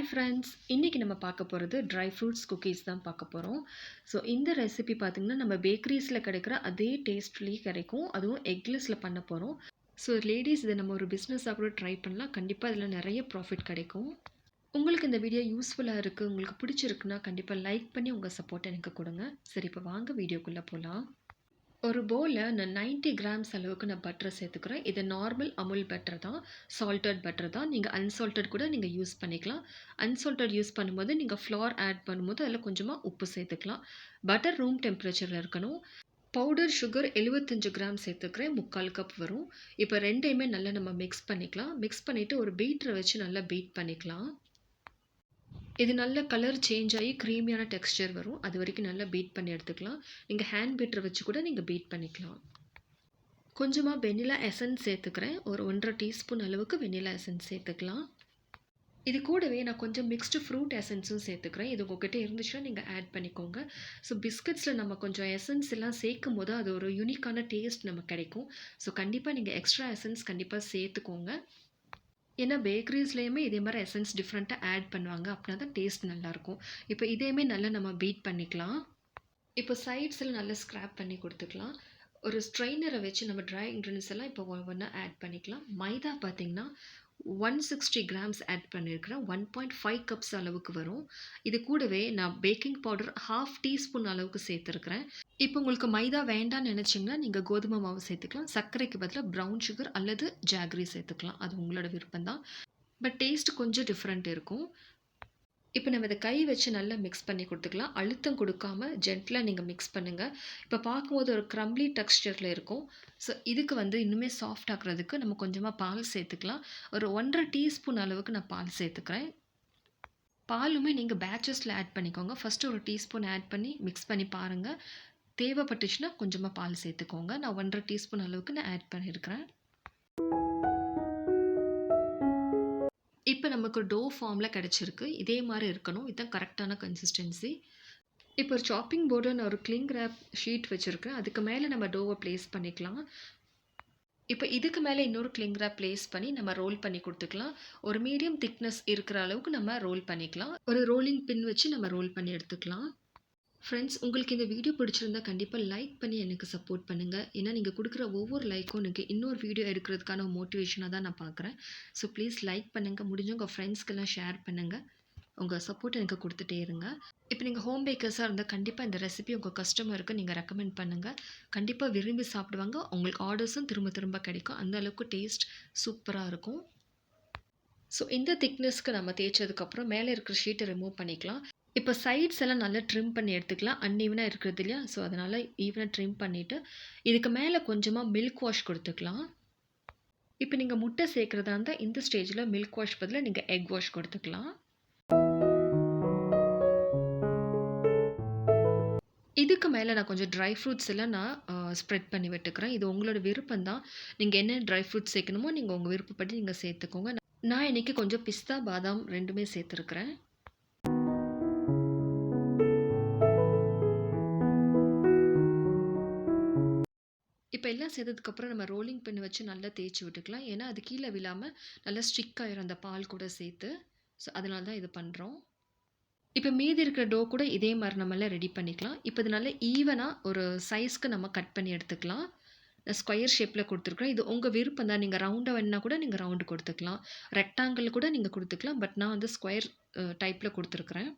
Hi friends இன்றைக்கி நம்ம பார்க்க போகிறது ட்ரை ஃப்ரூட்ஸ் குக்கீஸ் தான் பார்க்க போகிறோம் ஸோ இந்த ரெசிபி பார்த்திங்கன்னா நம்ம பேக்கரிஸில் கிடைக்கிற அதே டேஸ்ட்லேயே கிடைக்கும். அதுவும் எக்லெஸில் பண்ண போகிறோம் ஸோ லேடிஸ் இதை நம்ம ஒரு பிஸ்னஸாக கூட ட்ரை பண்ணலாம். கண்டிப்பாக இதில் நிறைய ப்ராஃபிட் கிடைக்கும். உங்களுக்கு இந்த வீடியோ யூஸ்ஃபுல்லாக இருக்குது உங்களுக்கு பிடிச்சிருக்குன்னா கண்டிப்பாக லைக் பண்ணி உங்கள் சப்போர்ட் எனக்கு கொடுங்க. சரி இப்போ வாங்க வீடியோக்குள்ளே போகலாம் ஒரு பவுலில் நான் 90 கிராம்ஸ் அளவுக்கு நான் பட்டரை சேர்த்துக்கிறேன். இது நார்மல் அமுல் பட்டர் தான் சால்ட்டட் பட்டர் தான். நீங்கள் அன்சால்ட்டட் கூட நீங்கள் யூஸ் பண்ணிக்கலாம். அன்சால்ட்டட் யூஸ் பண்ணும்போது நீங்கள் ஃப்ளார் ஆட் பண்ணும்போது அதில் கொஞ்சமாக உப்பு சேர்த்துக்கலாம். பட்டர் ரூம் டெம்பரேச்சரில் இருக்கணும். பவுடர் சுகர் 75 கிராம் சேர்த்துக்கிறேன். முக்கால் கப் வரும். இப்போ ரெண்டையுமே நல்லா நம்ம மிக்ஸ் பண்ணிக்கலாம். மிக்ஸ் பண்ணிவிட்டு ஒரு பீட்டரை வச்சு நல்லா பீட் பண்ணிக்கலாம். இது நல்ல கலர் சேஞ்ச் ஆகி க்ரீமியான டெக்ஸ்டர் வரும். அது வரைக்கும் நல்லா பீட் பண்ணி எடுத்துக்கலாம். நீங்கள் ஹேண்ட் பீட்டரை வச்சு கூட நீங்கள் பீட் பண்ணிக்கலாம். கொஞ்சமாக வெண்ணிலா எசன்ஸ் சேர்த்துக்கிறேன். ஒரு ஒன்றரை டீஸ்பூன் அளவுக்கு வெண்ணிலா எசன்ஸ் சேர்த்துக்கலாம். இது கூடவே நான் கொஞ்சம் மிக்ஸ்டு ஃப்ரூட் எசன்ஸும் சேர்த்துக்கிறேன். இது உங்ககிட்ட இருந்துச்சுன்னா நீங்கள் ஆட் பண்ணிக்கோங்க. ஸோ பிஸ்கட்ஸில் நம்ம கொஞ்சம் எசன்ஸ் எல்லாம் சேர்க்கும் போது அது ஒரு யூனிக்கான டேஸ்ட் நமக்கு கிடைக்கும். ஸோ கண்டிப்பாக நீங்கள் எக்ஸ்ட்ரா எசன்ஸ் கண்டிப்பாக சேர்த்துக்கோங்க. ஏன்னா பேக்கரிஸ்லேயுமே இதே மாதிரி எசன்ஸ் டிஃப்ரெண்ட்டாக ஆட் பண்ணுவாங்க. அப்படின்னா தான் டேஸ்ட் நல்லாயிருக்கும். இப்போ இதையுமே நல்லா நம்ம பீட் பண்ணிக்கலாம். இப்போ சைட்ஸில் நல்லா ஸ்க்ராப் பண்ணி கொடுத்துக்கலாம். ஒரு ஸ்ட்ரெயினரை வச்சு நம்ம ட்ரை இன்க்ரீடியன்ஸ் எல்லாம் இப்போ ஒவ்வொன்றா ஆட் பண்ணிக்கலாம். மைதா பார்த்திங்கன்னா ஒன் சிக்ஸ்டி கிராம்ஸ் ஆட் பண்ணியிருக்கிறேன் ஒன் பாயிண்ட் ஃபைவ் கப்ஸ் அளவுக்கு வரும். இது கூடவே நான் பேக்கிங் பவுடர் ஹாஃப் டீஸ்பூன் அளவுக்கு சேர்த்துருக்கிறேன். இப்போ உங்களுக்கு மைதா வேண்டாம்னு நினச்சிங்கன்னா நீங்கள் கோதுமை மாவு சேர்த்துக்கலாம். சர்க்கரைக்கு பதிலாக ப்ரௌன் சுகர் அல்லது ஜாகரி சேர்த்துக்கலாம். அது உங்களோட விருப்பம் தான் பட் டேஸ்ட் கொஞ்சம் டிஃப்ரெண்ட் இருக்கும். இப்போ நம்ம இதை கை வச்சு நல்லா மிக்ஸ் பண்ணி கொடுத்துக்கலாம். அழுத்தம் கொடுக்காம ஜென்டிலாக நீங்கள் மிக்ஸ் பண்ணுங்கள் இப்போ பார்க்கும்போது ஒரு க்ரம்ப்ளி டெக்ஸ்டரில் இருக்கும். ஸோ இதுக்கு வந்து இன்னுமே சாஃப்ட் ஆக்குறதுக்கு நம்ம கொஞ்சமாக பால் சேர்த்துக்கலாம். ஒரு ஒன்றரை டீஸ்பூன் அளவுக்கு நான் பால் சேர்த்துக்கிறேன். பாலுமே நீங்கள் பேச்சஸில் ஆட் பண்ணிக்கோங்க. ஃபஸ்ட்டு ஒரு டீஸ்பூன் ஆட் பண்ணி மிக்ஸ் பண்ணி பாருங்கள் தேவைப்பட்டுச்சுன்னா கொஞ்சமாக பால் சேர்த்துக்கோங்க. நான் ஒன்றரை டீஸ்பூன் அளவுக்கு நான் ஆட் பண்ணியிருக்கிறேன் நமக்கு டோ ஃபார்மில் கிடச்சிருக்கு. இதே மாதிரி இருக்கணும். இதுதான் கரெக்டான கன்சிஸ்டன்சி இப்போ ஒரு சாப்பிங் போர்டு நான் ஒரு கிளிங் ரேப் ஷீட் வச்சுருக்கேன். அதுக்கு மேலே நம்ம டோவை ப்ளேஸ் பண்ணிக்கலாம். இப்போ இதுக்கு மேலே இன்னொரு கிளிங் ரேப் ப்ளேஸ் பண்ணி நம்ம ரோல் பண்ணி கொடுத்துக்கலாம். ஒரு மீடியம் திக்னஸ் இருக்கிற அளவுக்கு நம்ம ரோல் பண்ணிக்கலாம். ஒரு ரோலிங் பின் வச்சு நம்ம ரோல் பண்ணி எடுத்துக்கலாம். ஃப்ரெண்ட்ஸ் உங்களுக்கு இந்த வீடியோ பிடிச்சிருந்தா கண்டிப்பாக லைக் பண்ணி எனக்கு சப்போர்ட் பண்ணுங்கள் ஏன்னா நீங்கள் கொடுக்குற ஒவ்வொரு லைக்கும் எனக்கு இன்னொரு வீடியோ எடுக்கிறதுக்கான மோட்டிவேஷனாக தான் நான் பார்க்குறேன் ஸோ ப்ளீஸ் லைக் பண்ணுங்கள் முடிஞ்ச உங்கள் ஃப்ரெண்ட்ஸ்க்கெல்லாம் ஷேர் பண்ணுங்கள் உங்கள் சப்போர்ட் எனக்கு கொடுத்துட்டே இருங்க. இப்போ நீங்கள் ஹோம் பேக்கர்ஸாக இருந்தால் கண்டிப்பாக இந்த ரெசிபி உங்கள் கஸ்டமருக்கு நீங்கள் ரெக்கமெண்ட் பண்ணுங்கள் கண்டிப்பாக விரும்பி சாப்பிடுவாங்க. உங்களுக்கு ஆர்டர்ஸும் திரும்ப திரும்ப கிடைக்கும். அந்த அளவுக்கு டேஸ்ட் சூப்பராக இருக்கும். ஸோ இந்த திக்னஸ்க்கு நம்ம தேய்ச்சதுக்கப்புறம் மேலே இருக்கிற ஷீட்டை ரிமூவ் பண்ணிக்கலாம். இப்போ சைட்ஸ் எல்லாம் நல்லா ட்ரிம் பண்ணி எடுத்துக்கலாம். அன்இவனாக இருக்கிறது இல்லையா? ஸோ அதனால் ஈவனாக ட்ரிம் பண்ணிவிட்டு இதுக்கு மேலே கொஞ்சமாக மில்க் வாஷ் கொடுத்துக்கலாம். இப்போ நீங்கள் முட்டை சேர்க்குறதா இருந்தால் இந்த ஸ்டேஜில் மில்க் வாஷ் பதிலாக நீங்கள் எக் வாஷ் கொடுத்துக்கலாம். இதுக்கு மேலே நான் கொஞ்சம் ட்ரை ஃப்ரூட்ஸ் எல்லாம் நான் ஸ்ப்ரெட் பண்ணி விட்டுக்கிறேன். இது உங்களோட விருப்பம் தான் நீங்கள் என்ன ட்ரை ஃப்ரூட்ஸ் சேர்க்கணுமோ நீங்கள் உங்கள் விருப்பப்படி நீங்கள் சேர்த்துக்கோங்க. நான் இன்றைக்கி கொஞ்சம் பிஸ்தா பாதாம் ரெண்டுமே சேர்த்துருக்குறேன். இப்போ எல்லாம் சேர்த்ததுக்கப்புறம் நம்ம ரோலிங் பின் வச்சு நல்லா தேய்ச்சி விட்டுக்கலாம். ஏன்னா அது கீழே விழாமல் நல்லா ஸ்ட்ரிக் ஆயிரும் அந்த பால் கூட சேர்த்து. ஸோ அதனால தான் இது பண்ணுறோம் இப்போ மீதி இருக்கிற டோ கூட இதே மாதிரி நம்மளாம் ரெடி பண்ணிக்கலாம். இப்போ இது நல்லா ஈவனாக ஒரு சைஸ்க்கு நம்ம கட் பண்ணி எடுத்துக்கலாம். நான் ஸ்கொயர் ஷேப்பில் கொடுத்துருக்குறேன். இது உங்கள் விருப்பம் தான். நீங்கள் ரவுண்டாக வேணுன்னா கூட நீங்கள் ரவுண்டு கொடுத்துக்கலாம். ரெக்டாங்கிள் கூட நீங்கள் கொடுத்துக்கலாம். பட் நான் வந்து ஸ்கொயர் டைப்பில் கொடுத்துருக்குறேன்.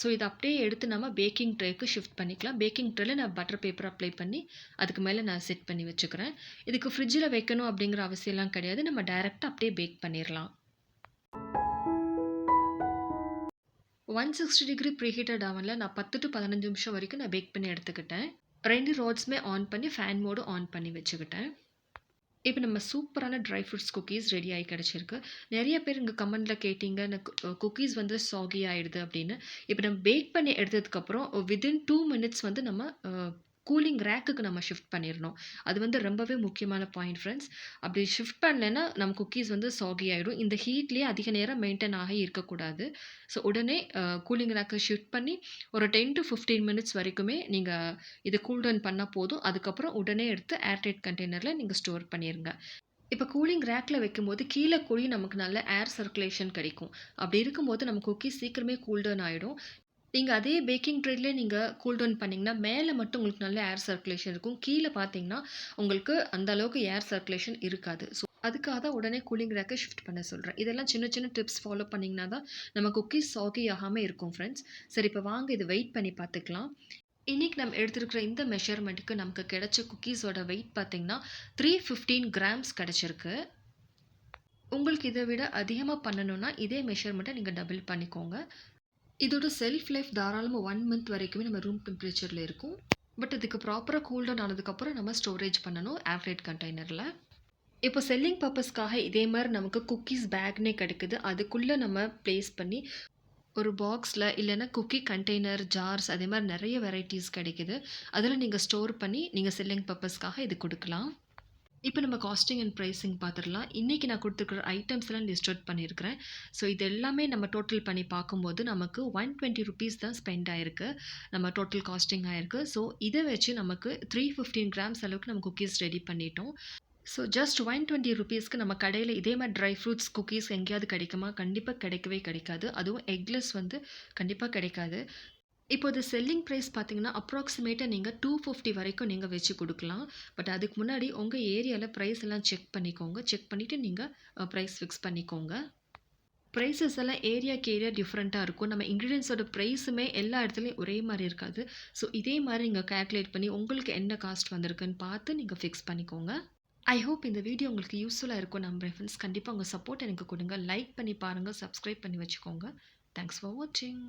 ஸோ இதை அப்படியே எடுத்து நம்ம பேக்கிங் ட்ரேக்கு ஷிஃப்ட் பண்ணிக்கலாம். பேக்கிங் ட்ரேல நான் பட்டர் பேப்பர் அப்ளை பண்ணி அதுக்கு மேலே நான் செட் பண்ணி வச்சுக்கிறேன். இதுக்கு ஃப்ரிட்ஜில் வைக்கணும் அப்படிங்கிற அவசியம்லாம் கிடையாது. நம்ம டைரெக்டாக அப்படியே பேக் பண்ணிடலாம். ஒன் சிக்ஸ்டி டிகிரி ப்ரீஹீட்டட் அவனில் நான் பத்து டு பதினஞ்சு நிமிஷம் வரைக்கும் நான் பேக் பண்ணி எடுத்துக்கிட்டேன். ரெண்டு ரோட்ஸுமே ஆன் பண்ணி ஃபேன் மோடு ஆன் பண்ணி வச்சுக்கிட்டேன். இப்போ நம்ம சூப்பரான ட்ரை ஃப்ரூட்ஸ் குக்கீஸ் ரெடி ஆகி கிடச்சிருக்கு. நிறைய பேர் இங்கே கமெண்டில் கேட்டிங்க குக்கீஸ் வந்து சாகி ஆகிடுது அப்படின்னு. இப்போ நம்ம பேக் பண்ணி எடுத்ததுக்கப்புறம் வித்தின் டூ மினிட்ஸ் வந்து நம்ம கூலிங் ரேக்குக்கு நம்ம ஷிஃப்ட் பண்ணிடணும் அது வந்து ரொம்பவே முக்கியமான பாயிண்ட் ஃப்ரெண்ட்ஸ். அப்படி ஷிஃப்ட் பண்ணலைன்னா நம்ம குக்கீஸ் வந்து சாகி ஆகிடும் இந்த ஹீட்லேயே அதிக நேரம் மெயின்டைன் ஆகி இருக்கக்கூடாது. ஸோ உடனே கூலிங் ரேக்கை ஷிஃப்ட் பண்ணி ஒரு டென் டு ஃபிஃப்டீன் மினிட்ஸ் வரைக்குமே நீங்கள் இது கூல் டவுன் பண்ணால் போதும். அதுக்கப்புறம் உடனே எடுத்து ஏர்டைட் கண்டெய்னரில் நீங்கள் ஸ்டோர் பண்ணிடுங்க இப்போ கூலிங் ரேக்கில் வைக்கும்போது கீழே கூலி நமக்கு நல்ல ஏர் சர்க்குலேஷன் கிடைக்கும். அப்படி இருக்கும்போது நம்ம குக்கீஸ் சீக்கிரமே கூல்டவுன் ஆகிடும் நீங்கள் அதே பேக்கிங் ட்ரேட்லேயே நீங்கள் கூல் டவுன் பண்ணிங்கன்னா மேலே மட்டும் உங்களுக்கு நல்ல ஏர் சர்க்குலேஷன் இருக்கும். கீழே பார்த்தீங்கன்னா, உங்களுக்கு அந்த அளவுக்கு ஏர் சர்க்குலேஷன் இருக்காது. ஸோ அதுக்காக தான் உடனே கூலிங் ரேக்கை ஷிஃப்ட் பண்ண சொல்கிறேன் இதெல்லாம் சின்ன சின்ன டிப்ஸ் ஃபாலோ பண்ணிங்கன்னா தான் நம்ம குக்கீஸ் சாகி ஆகாமல் இருக்கும் ஃப்ரெண்ட்ஸ். சரி இப்போ வாங்க இதை வெயிட் பண்ணி பார்த்துக்கலாம். இன்னைக்கு நம்ம எடுத்திருக்கிற இந்த மெஷர்மெண்ட்டுக்கு நமக்கு கிடைச்ச குக்கீஸோட வெயிட் பார்த்தீங்கன்னா, 315 கிராம்ஸ் கிடச்சிருக்கு உங்களுக்கு இதை விட அதிகமாக பண்ணணுன்னா இதே மெஷர்மெண்ட்டை நீங்கள் டபுள் பண்ணிக்கோங்க. இதோட செல்ஃப் லைஃப் தாராளமாக ஒன் மந்த் வரைக்குமே நம்ம ரூம் டெம்பரேச்சரில் இருக்கும். பட் அதுக்கு ப்ராப்பராக கூல் டவுன் ஆனதுக்கப்புறம் நம்ம ஸ்டோரேஜ் பண்ணணும் ஆஃப்ரேட் கண்டெய்னரில் இப்போ செல்லிங் பர்பஸ்க்காக இதே மாதிரி நமக்கு குக்கீஸ் பேக்னே கிடைக்குது. அதுக்குள்ளே நம்ம ப்ளேஸ் பண்ணி ஒரு பாக்ஸில் இல்லைன்னா குக்கி கண்டெய்னர், ஜார்ஸ் அதே மாதிரி நிறைய வெரைட்டிஸ் கிடைக்குது. அதில் நீங்கள் ஸ்டோர் பண்ணி நீங்கள் செல்லிங் பர்பஸ்க்காக இது கொடுக்கலாம் இப்போ நம்ம காஸ்டிங் அண்ட் ப்ரைஸிங் பார்த்துடலாம் இன்றைக்கி நான் கொடுத்துருக்குற ஐட்டம்ஸ்லாம் லிஸ்ட் அவுட் பண்ணியிருக்கிறேன். ஸோ இது எல்லாமே நம்ம டோட்டல் பண்ணி பார்க்கும்போது நமக்கு ₹120 தான் ஸ்பெண்ட் ஆயிருக்கு. நம்ம டோட்டல் காஸ்டிங் ஆயிருக்கு. ஸோ இதை வச்சு நமக்கு 315 கிராம்ஸ் அளவுக்கு நம்ம குக்கீஸ் ரெடி பண்ணிட்டோம். ஸோ ஜஸ்ட் ₹120க்கு நம்ம கடையில் இதே மாதிரி ட்ரை ஃப்ரூட்ஸ் குக்கீஸ் எங்கேயாவது கிடைக்குமா? கண்டிப்பாக கிடைக்கவே கிடைக்காது. அதுவும் எக்லெஸ் வந்து கண்டிப்பாக கிடைக்காது. இப்போது செல்லிங் ப்ரைஸ் பார்த்தீங்கன்னா, அப்ராக்ஸிமேட்டாக நீங்கள் டூ ஃபிஃப்டி வரைக்கும் நீங்கள் வச்சு கொடுக்கலாம் பட் அதுக்கு முன்னாடி உங்கள் ஏரியாவில் ப்ரைஸ் எல்லாம் செக் பண்ணிக்கோங்க. செக் பண்ணிவிட்டு நீங்கள் ப்ரைஸ் ஃபிக்ஸ் பண்ணிக்கோங்க. ப்ரைஸஸ் எல்லாம் ஏரியாக்கு ஏரியா டிஃப்ரெண்ட்டாக இருக்கும். நம்ம இன்க்ரீடியன்ஸோட ப்ரைஸுமே எல்லா இடத்துலையும் ஒரே மாதிரி இருக்காது. ஸோ இதே மாதிரி நீங்கள் கால்குலேட் பண்ணி உங்களுக்கு என்ன காஸ்ட் வந்திருக்குன்னு பார்த்து நீங்கள் ஃபிக்ஸ் பண்ணிக்கோங்க. ஐ ஹோப் இந்த வீடியோ உங்களுக்கு யூஸ்ஃபுல்லாக இருக்கும் நம்ம ஃப்ரெண்ட்ஸ். கண்டிப்பாக உங்கள் சப்போர்ட் எனக்கு கொடுங்க லைக் பண்ணி பாருங்கள் சப்ஸ்கிரைப் பண்ணி வச்சுக்கோங்க. தேங்க்ஸ் ஃபார் வாட்சிங்.